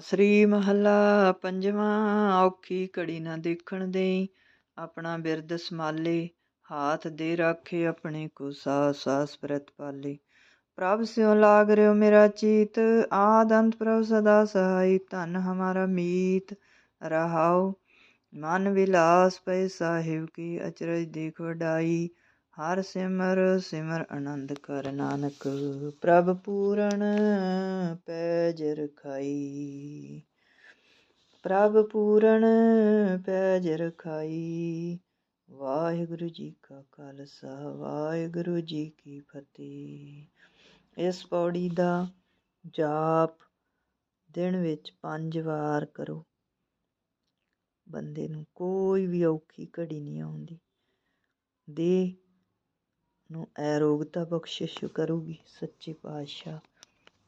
ਸ੍ਰੀ ਮਹੱਲਾ, ਪੰਜਵਾਂ, ਔਖੀ ਘੜੀ ਨਾ ਦੇਖਣ ਦੇਈ। ਆਪਣਾ ਬਿਰਦ ਸਮਾਲੇ ਹਾਥ ਦੇ ਰਾਖੇ, ਆਪਣੇ ਕੋ ਸਾਸ ਸਾਸ ਪ੍ਰਤ ਪਾਲੇ। ਪ੍ਰਭ ਸਿਉ ਲਾਗ ਰਿਓ ਮੇਰਾ ਚੀਤ, ਆਦ ਅੰਤ ਪ੍ਰਭ ਸਦਾ ਸਹਾਈ। ਧਨ ਹਮਾਰਾ ਮੀਤ ਰਹਾਉ, ਮਨ ਵਿਲਾਸ ਪੈ ਸਾਹਿਬ ਕੀ ਅਚਰਜ ਦੇਖ ਵਡਾਈ। ਹਰ ਸਿਮਰ ਸਿਮਰ ਆਨੰਦ ਕਰ ਨਾਨਕ, ਪ੍ਰਭ ਪੂਰਨ ਪੈ ਪੈਜ ਰਖਾਈ ਪ੍ਰਭ ਪੂਰਨ ਪੈਜ ਰਖਾਈ ਵਾਹਿਗੁਰੂ ਜੀ ਕਾ ਖਾਲਸਾ, ਵਾਹਿਗੁਰੂ ਜੀ ਕੀ ਫਤਿਹ। ਇਸ ਪੌੜੀ ਦਾ ਜਾਪ ਦਿਨ ਵਿੱਚ ਪੰਜ ਵਾਰ ਕਰੋ। ਬੰਦੇ ਨੂੰ ਕੋਈ ਵੀ ਔਖੀ ਘੜੀ ਨਹੀਂ ਆਉਂਦੀ। ਦੇ ਨੂੰ ਐਰੋਗਤਾ ਬਖਸ਼ਿਸ਼ ਕਰੂਗੀ, ਸੱਚੇ ਪਾਤਸ਼ਾਹ।